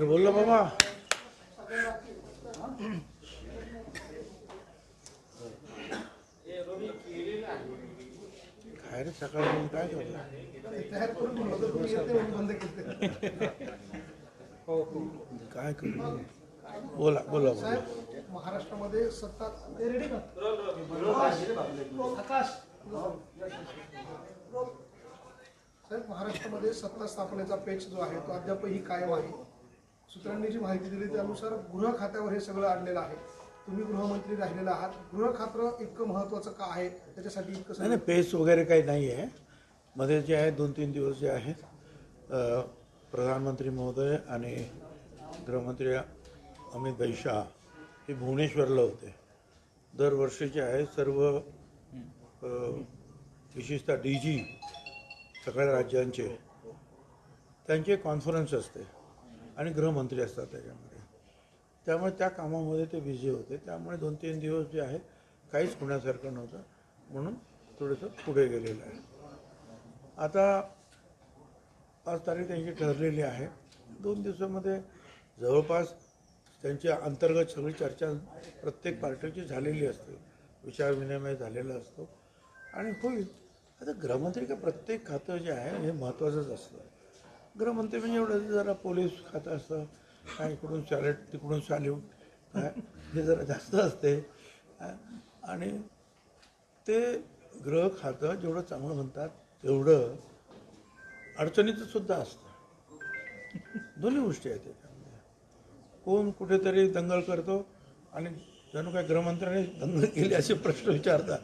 अरे बोललो बाबा. काय रे सकाळपासून काय करतो तयार करून म्हणून काय करू? बोला बोला बोला. साहेब महाराष्ट्रामध्ये सत्ता ते रेडी आकाश साहेब महाराष्ट्रामध्ये सत्ता स्थापनेचा पेच जो आहे तो अद्यापही कायम आहे. सूत्रांनी जी माहिती दिली त्यानुसार गृह खात्यावर हे सगळं आणलेलं आहे. तुम्ही गृहमंत्री राहिलेला आहात. गृह खातं इतकं महत्वाचं का आहे? त्याच्यासाठी इतकं नाही नाही पेस वगैरे काही नाही आहे. मध्ये जे आहे दोन तीन दिवस जे आहेत प्रधानमंत्री महोदय आणि गृहमंत्री अमित भाई शाह हे भुवनेश्वरला होते. दरवर्षी जे आहे सर्व विशेषतः डी जी सगळ्या राज्यांचे त्यांचे कॉन्फरन्स असते. आणि गृहमंत्री असतात त्याच्यामध्ये. त्यामुळे त्या कामामध्ये ते बिझी होते. त्यामुळे दोन तीन दिवस जे आहे काहीच होण्यासारखं नव्हतं. म्हणून थोडंसं पुढे गेलेलं आहे. आता पाच तारीख त्यांची ठरलेली आहे. दोन दिवसामध्ये जवळपास त्यांची अंतर्गत सगळी चर्चा प्रत्येक पार्टीची झालेली असते. विचारविनिमय झालेला असतो. आणि होईल. आता गृहमंत्री का प्रत्येक खातं जे आहे हे महत्त्वाचंच असतं. गृहमंत्री म्हणजे एवढं जरा पोलीस खातं असतं काय इकडून सॅलेट तिकडून सॅल्यूट काय? हे जरा जास्त असते. आणि ते ग्रह खातं जेवढं चांगलं म्हणतात तेवढं अडचणीचं सुद्धा असतं. दोन्ही गोष्टी आहेत त्याच्यामध्ये. कोण कुठेतरी दंगल करतो आणि जणू काय गृहमंत्र्याने दंगल केली असे प्रश्न विचारतात.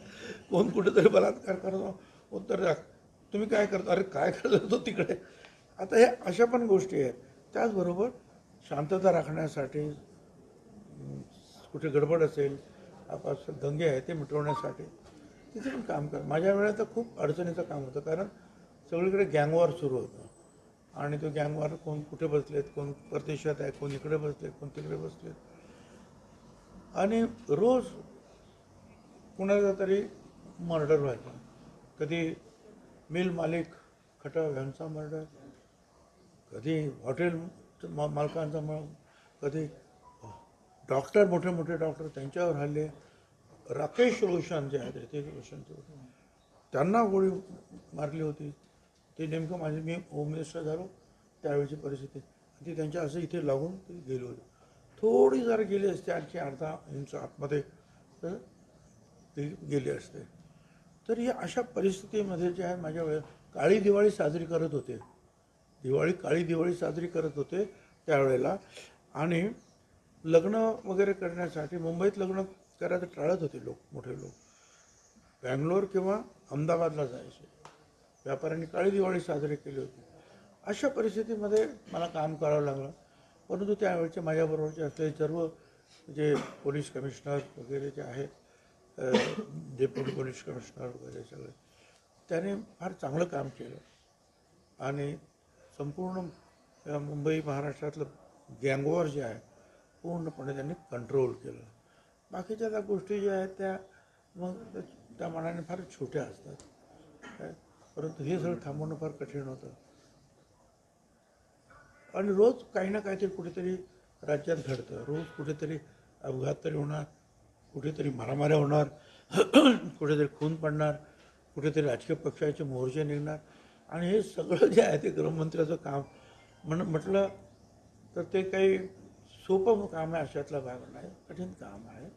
कोण कुठेतरी बलात्कार करतो उत्तर द्या. तुम्ही काय करता? अरे काय करतो तिकडे? आता हे अशा पण गोष्टी आहेत. त्याचबरोबर शांतता राखण्यासाठी कुठे गडबड असेल आपापसात दंगे आहे ते मिटवण्यासाठी तिथे पण काम कर. माझ्या वेळेत तर खूप अडचणीचं काम होतं कारण सगळीकडे गँगवॉर सुरू होतं. आणि तो गँगवॉर कोण कुठे बसलेत कोण परदेशात आहे कोण इकडे बसलेत कोण तिकडे बसलेत. आणि रोज कुणाचा तरी मर्डर व्हायचा. कधी मिल मालिक खटा यांचा मर्डर कधी हॉटेल मा- मालकांचा मग कधी डॉक्टर मोठे मोठे डॉक्टर त्यांच्यावर हल्ले. राकेश रोशन जे आहेत रितेश रोशन ते त्यांना गोळी मारली होती. ते नेमकं माझे मी होम मिनिस्टर झालो त्यावेळची परिस्थिती. ती त्यांच्या असं इथे लागून ते गेले होते. थोडी जर गेली असते आणखी अर्धा इंच आतमध्ये तर ते गेले असते. तर या अशा परिस्थितीमध्ये जे आहे माझ्या वेळेस काळी दिवाळी साजरी करत होते. दिवाळी काळी दिवाळी साजरी करत होते त्यावेळेला. आणि लग्न वगैरे करण्यासाठी मुंबईत लग्न करायचं टाळत होते लोक मोठे लोक. बँगलोर किंवा अहमदाबादला जायचे. व्यापाऱ्यांनी काळी दिवाळी साजरी केली होती. अशा परिस्थितीमध्ये मला काम करावं लागलं. परंतु त्यावेळचे माझ्याबरोबरचे असलेले सर्व जे पोलीस कमिशनर वगैरे जे आहेत डेप्युटी पोलीस कमिशनर वगैरे सगळे त्याने फार चांगलं काम केलं. आणि संपूर्ण मुंबई महाराष्ट्रातलं गँगवॉर जे आहे पूर्णपणे त्यांनी कंट्रोल केलं. बाकीच्या त्या गोष्टी ज्या आहेत त्या मग त्या मनाने फार छोट्या असतात. काय? परंतु हे सगळं थांबवणं फार कठीण होतं. आणि रोज काही ना काहीतरी कुठेतरी राज्यात घडतं. रोज कुठेतरी अपघात तरी होणार कुठेतरी मारामाऱ्या होणार कुठेतरी खून पडणार कुठेतरी राजकीय पक्षाचे मोर्चे निघणार. आणि हे सगळं जे आहे ते गृहमंत्र्याचं काम. म्हण म्हटलं तर ते काही सोपं काम आहे अशातला भाग नाही. कठीण काम आहे.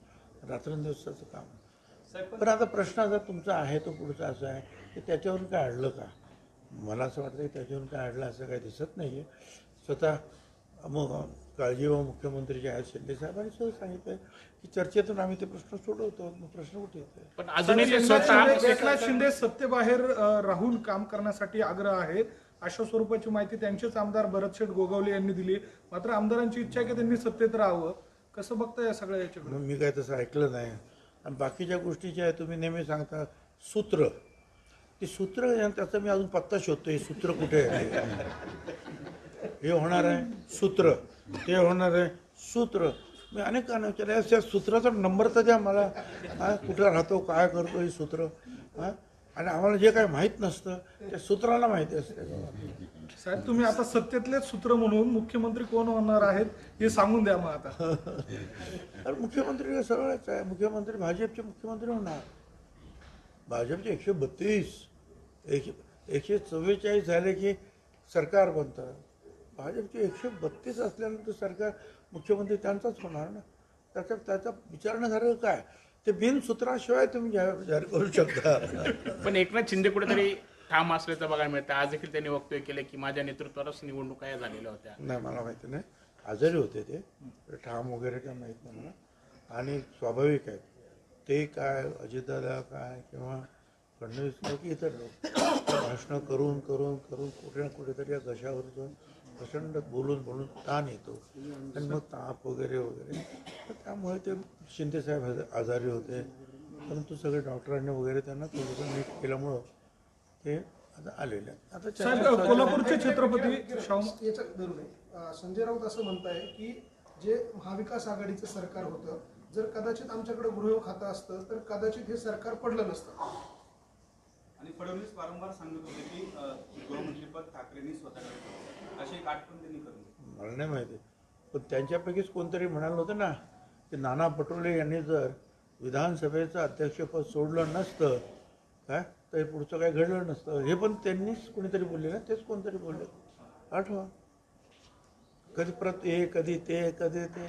रात्रंदिवसाचं काम. पण आता प्रश्न जर तुमचा आहे तो पुढचा असा आहे की त्याच्यावरून काय अडलं का? मला असं वाटतं की त्याच्यावरून काय अडलं असं काही दिसत नाही आहे स्वतः मग काळजीवाहू मुख्यमंत्री जे आहेत शिंदे साहेबांनी सुद्धा सांगितलं की चर्चेतून आम्ही ते प्रश्न सोडवतो मग प्रश्न कुठे येतो पण अजूनही ते एकनाथ स्वतः शिंदे- एकनाथ शिंदे सत्तेबाहेर अ, राहून काम करण्यासाठी आग्रह आहेत. अशा स्वरूपाची माहिती त्यांचेच आमदार भरतशेठ गोगावले यांनी दिली. मात्र आमदारांची इच्छा आहे की त्यांनी सत्तेत राहावं. कसं बघता या सगळ्या याच्याकडे? मी काय तसं ऐकलं नाही. आणि बाकीच्या गोष्टी ज्या आहेत तुम्ही नेहमी सांगता सूत्र. ते सूत्र आहे, त्याचा मी अजून पत्ता शोधतो हे सूत्र कुठे आहे? हे होणार आहे? सूत्र. ते होणार आहे सूत्र. मी अनेकांना विचारलं त्या सूत्राचा नंबर तर द्या मला. हा कुठं राहतो काय करतो हे सूत्र. हा? आणि आम्हाला जे काही माहीत नसतं त्या सूत्राला माहिती असते. साहेब तुम्ही आता सत्तेतलेच सूत्र म्हणून मुख्यमंत्री कोण होणार आहेत हे सांगून द्या मग आता. अरे मुख्यमंत्री सरळच आहे. मुख्यमंत्री भाजपचे मुख्यमंत्री होणार. भाजपचे एकशे बत्तीस एकशे एकशे चव्वेचाळीस झाले की सरकार बनतं. भाजपचे एकशे बत्तीस असल्यानंतर सरकार मुख्यमंत्री त्यांचाच होणार ना? त्याच्या त्याचा विचारण्यासारखं काय? ते बिनसूत्राशिवाय तुम्ही जाहीर करू शकता. पण एकनाथ शिंदे कुठेतरी ठाम असल्याचं बघायला मिळतं. आज देखील त्यांनी वक्तव्य केलं की माझ्या नेतृत्वावरच निवडणुका झालेल्या होत्या. नाही मला माहिती नाही. आजारी होते ते. ठाम वगैरे काय माहीत नाही मला. आणि स्वाभाविक आहे. ते काय अजितदादा काय किंवा फडणवीस काय की इतर लोक भाषणं करून करून करून कुठे ना कुठेतरी या घशावर जाऊन प्रचंड बोलून बोलून ताण येतो. आणि मग ताप वगैरे वगैरे. तर त्यामुळे ते शिंदेसाहेब आज- आजारी होते. परंतु सगळे डॉक्टरांनी वगैरे त्यांना थोडंसं नीट केल्यामुळं ते आता आलेले आहेत. आता कोल्हापूरचे छत्रपती संजय राऊत असं म्हणताय की जे महाविकास आघाडीचं सरकार होतं जर कदाचित आमच्याकडे गृह खातं असतं तर कदाचित हे सरकार पडलं नसतं. आणि फडणवीस वारंवार सांगत होते की गृहमंत्रीपद ठाकरेंनी स्वतःकडे. अशी एक आठवण त्यांनी करून दिली. मला नाही माहिती. पण त्यांच्यापैकीच कोणतरी म्हणालं होतं ना की नाना पटोले यांनी जर विधानसभेचं अध्यक्षपद सोडलं नसतं काय? तर हे पुढचं काय घडलं नसतं. हे पण त्यांनीच कोणीतरी बोलले ना? तेच कोणतरी बोलले. आठवा. कधी प्रत हे कधी ते कधी ते.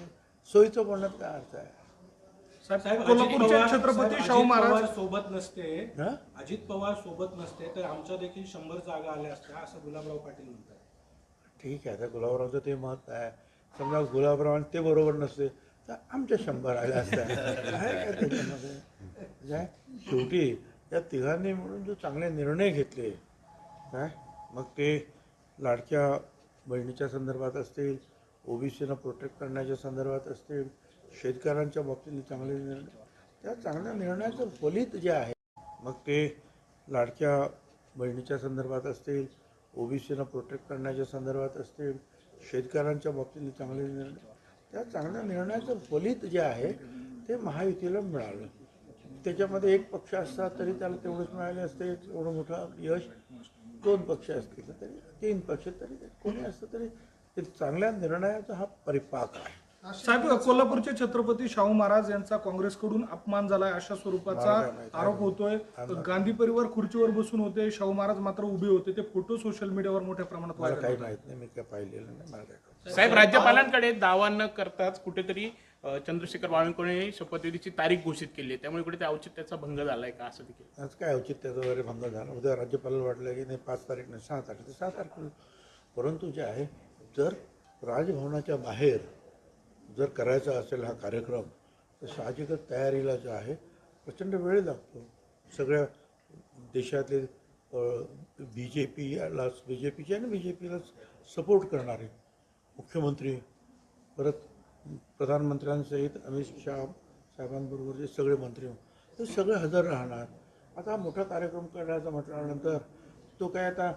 सोयीचं बोलण्यात काय अर्थ आहे? कोल्हापूरचे छत्रपती शाहू महाराज सोबत नसते. हा? अजित पवार सोबत नसते तर आमच्या देखील शंभर जागा आल्या असत्या असं गुलाबराव पाटील म्हणतात. ठीक आहे आता गुलाबरावचं ते मत आहे. समजा गुलाबराव ते बरोबर नसते तर आमच्या शंभर आल्या असत्या. काय काय त्याच्यामध्ये? काय शेवटी या तिघांनी मिळून जो चांगले निर्णय घेतले काय मग ते लाडक्या बहिणीच्या संदर्भात असतील ओबीसीनं प्रोटेक्ट करण्याच्या संदर्भात असतील शेतकऱ्यांच्या बाबतीत चांगले निर्णय त्या चांगल्या निर्णयाचं फलित जे आहे मग ते लाडक्या बहिणीच्या संदर्भात असतील ओबीसीनं प्रोटेक्ट करण्याच्या संदर्भात असतील शेतकऱ्यांच्या बाबतीत चांगले निर्णय. त्या चांगल्या निर्णयाचं फलित जे आहे ते महायुतीला मिळालं. त्याच्यामध्ये एक पक्ष असता तरी त्याला तेवढंच मिळाले असते एवढं मोठं यश दोन पक्ष असतील तरी तीन पक्ष तरी कोणी असतं तरी ते चांगल्या निर्णयाचा हा परिपाक आहे. साहेब कोल्हापूरचे छत्रपती शाहू महाराज यांचा काँग्रेसकडून अपमान झालाय अशा स्वरूपाचा. आरोप होतोय. गांधी परिवार खुर्चीवर बसून होते. शाहू महाराज मात्र उभे होते. ते फोटो सोशल मीडियावर मोठ्या प्रमाणात काही. माहीत नाही. मी काय पाहिलेलं नाही. मला काय कळत साहेब राज्यपालांकडे दावा न करताच कुठेतरी चंद्रशेखर बावनकुळे शपथविधीची तारीख घोषित केली आहे. त्यामुळे कुठे त्या औचित्याचा भंग झालाय का असं देखील आज काय औचित्याचा वगैरे भंग झाला? उद्या राज्यपालाला वाटलं की नाही पाच तारीख नाही सहा तारीख तर सहा तारखेला. परंतु जे आहे जर राजभवनाच्या बाहेर जर करायचा असेल हा कार्यक्रम तर साहजिकच तयारीला जो आहे प्रचंड वेळ लागतो. सगळ्या देशातले बी जे पीलाच बी जे पीचे आणि बी जे पीला सपोर्ट करणारे मुख्यमंत्री परत प्रधानमंत्र्यांसहित अमित शहा साहेबांबरोबर जे सगळे मंत्री ते सगळे हजर राहणार. आता मोठा कार्यक्रम करायचा म्हटल्यानंतर तो काय आता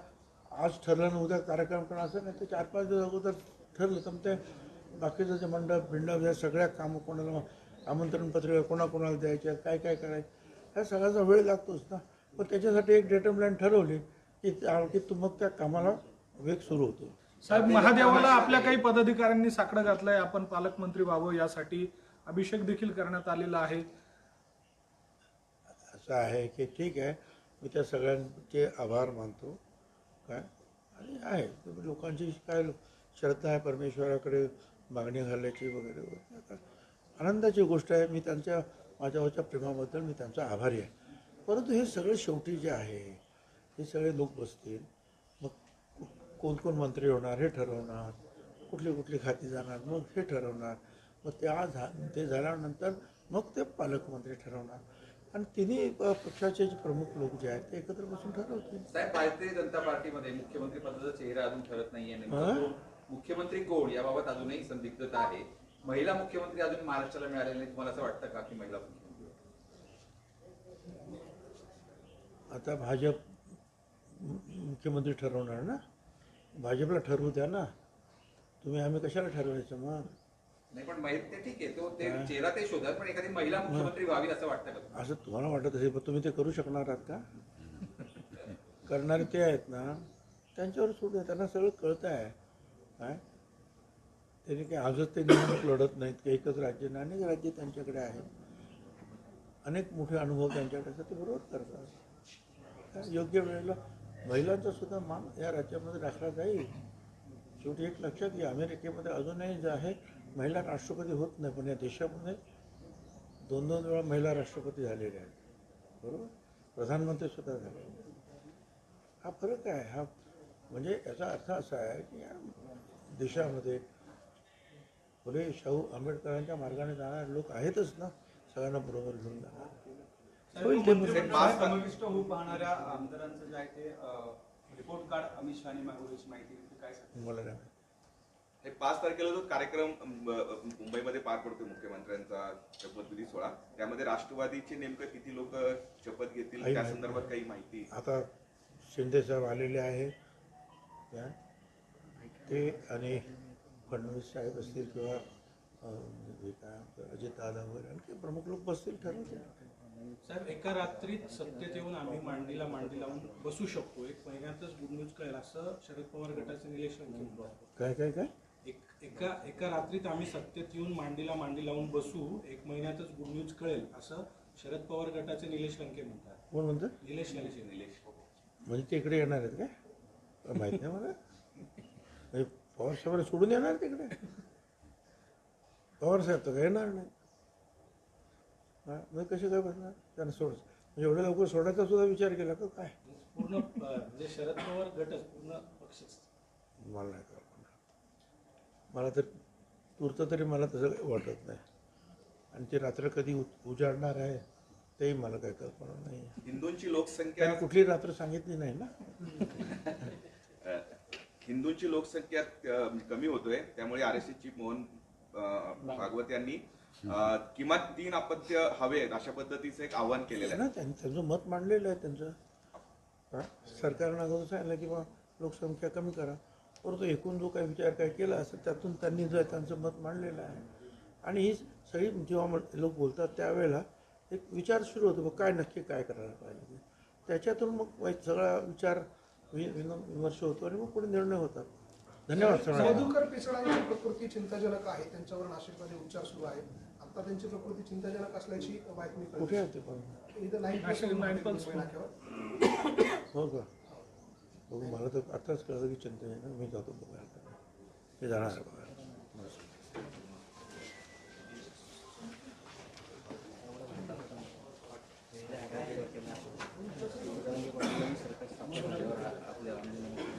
आज ठरलं आणि उद्या कार्यक्रम करणार असं नाही तर चार पाच दिवस अगोदर ठरलं. तर मग ते बाकीचं जे मंडप बिंडप या सगळ्या कामं कोणाला आमंत्रण पत्रिका कोणाकोणाला द्यायच्या काय काय करायचं? ह्या सगळ्याचा वेळ लागतोच ना. पण त्याच्यासाठी एक डेटमलाईन ठरवली की त्या- की तू मग त्या कामाला वेग सुरू होतो. साहेब महादेवाला आपल्या काही पदाधिकाऱ्यांनी साकडं घातलंय. आपण पालकमंत्री व्हावं यासाठी अभिषेक देखील करण्यात आलेला आहे. असं आहे की ठीक आहे मी त्या सगळ्यांचे आभार मानतो. काय? आणि आहे. लोकांची काय श्रद्धा आहे परमेश्वराकडे? मागणी घालायची वगैरे आनंदाची गोष्ट आहे मी त्यांच्या माझ्यावरच्या प्रेमाबद्दल मी त्यांचा आभारी आहे परंतु हे सगळं शेवटी जे आहे हे सगळे लोक बसतील मग कोण कोण मंत्री होणार हे ठरवणार कुठली कुठली खाती जाणार मग हे ठरवणार मग त्या झा ते झाल्यानंतर मग ते पालकमंत्री ठरवणार आणि तिन्ही पक्षाचे जे प्रमुख लोक जे आहेत ते एकत्र बसून ठरवतील भारतीय जनता पार्टीमध्ये मुख्यमंत्री पदाचा चेहरा अजून ठरत नाहीये नेमका हा? कोण? मुख्यमंत्री कोण? याबाबत अजूनही संदिग्धता आहे. महिला मुख्यमंत्री अजून महाराष्ट्राला मिळालेले नाही तुम्हाला असं वाटतं का की महिला मुख्यमंत्री? आता भाजप मुख्यमंत्री ठरवणार ना? भाजपला ठरवू द्या ना. तुम्ही आम्ही कशाला ठरवायचं मग? नाही पण ते ठीक आहे. तो ते चेहरा ते शोधाल पण एखादी महिला मुख्यमंत्री व्हावी असं वाटतं का? असं तुम्हाला वाटत असेल पण तुम्ही ते करू शकणार आहात का? करणारे ते आहेत ना त्यांच्यावर सोडून त्यांना सगळं कळतं आहे काय? त्यांनी काही आजच ते निवडणूक लढत नाहीत की? एकच राज्य नाही अनेक राज्य त्यांच्याकडे आहेत. अनेक मोठे अनुभव त्यांच्याकडे असतात ते बरोबर करतात. काय? योग्य वेळेला महिलांचा सुद्धा मान या राज्यामध्ये राखला जाईल. शेवटी एक लक्षात घ्या अमेरिकेमध्ये अजूनही जे आहे महिला राष्ट्रपती होत नाही पण या देशामध्ये दोन दोन वेळा महिला राष्ट्रपती झालेल्या आहेत. बरोबर? प्रधानमंत्री सुद्धा झाले. हा फरक आहे हा म्हणजे याचा अर्थ असा आहे की या देशामध्ये फुले शाहू आंबेडकरांच्या मार्गाने जाणारे लोक आहेतच ना सगळ्यांना बरोबर घेऊन जाणार आमदारांचं जे आहे ते रिपोर्ट कार्ड अमित शहानी मागवल्याची माहिती काय? मला नाही. हे पाच तारखेला जो कार्यक्रम मुंबईमध्ये पार पडतो मुख्यमंत्र्यांचा शपथविधी सोहळा त्यामध्ये राष्ट्रवादीचे नेमकं किती लोक शपथ घेतील त्या संदर्भात काही माहिती आता शिंदे साहेब आलेले आहेत काय? ते आणि फडणवीस साहेब असतील किंवा अं, काय आपलं अजितदादा वगैरे आणखी प्रमुख लोक बसतील ठरवतील. साहेब एका रात्रीत सत्तेत येऊन आम्ही मांडीला मांडी लावून बसू शकतो. एक महिन्यातच गुड न्यूज कळेल. असं शरद पवार गटाचे निलेश लंके म्हणतात. काय काय काय? एक एका एका रात्रीत आम्ही सत्तेत येऊन मांडीला मांडी लावून बसू एक महिन्यातच गुड न्यूज कळेल असं शरद पवार गटाचे निलेश लंके म्हणतात. कोण म्हणतं निलेश लंके निलेश. म्हणजे ते इकडे येणार आहेत काय? माहीत नाही मला. म्हणजे पवार साहेबांना सोडून येणार तिकडे. पवार साहेब तर काय येणार नाही. हा, मग कसे काय बसणार? त्यांना सोड म्हणजे एवढ्या लवकर सोडायचा सुद्धा विचार केला का काय? पूर्ण म्हणजे शरद पवार गटच पूर्ण पक्षच मला नाही कल्पना मला तर तूर्त तरी मला तसं काही वाटत नाही. आणि ते रात्र कधी उ- उजाडणार आहे तेही मला काही कल्पना नाही. हिंदूंची लोकसंख्या त्यांनी कुठली रात्र सांगितली नाही ना? हिंदूंची लोकसंख्या कमी होतोय. त्यामुळे R S chief Mohan Bhagwat यांनी किमान तीन अपत्य हवेत अशा पद्धतीचं एक आवाहन केलेलं आहे. त्यांचं मत मांडलेलं आहे त्यांचं? सरकारनं अगोदर सांगितलं की बा लोकसंख्या कमी करा. परंतु एकूण जो काही विचार काय केला असेल त्यातून त्यांनी जो आहे त्यांचं मत मांडलेलं आहे. आणि ही सगळी जेव्हा लोक बोलतात त्यावेळेला एक विचार सुरू होतो बा काय नक्की काय करायला पाहिजे. त्याच्यातून मग सगळा विचार वि- विन- विमर्श होतो आणि मग पुढे निर्णय होतात. धन्यवाद सगळ्यांना मधुकर पिसळांची प्रकृती चिंताजनक आहे त्यांच्यावर नाशिकमध्ये उपचार सुरू आहेत. आता त्यांची प्रकृती चिंताजनक असल्याची बातमी. कुठे आहे ते पण? इथं नाशिक नाक्यावर हो का? बघू मला तर आत्ताच कळलं की चिंता आहे ना मी जातो बघायला. मी जाणार आहे बघायला. 嗯。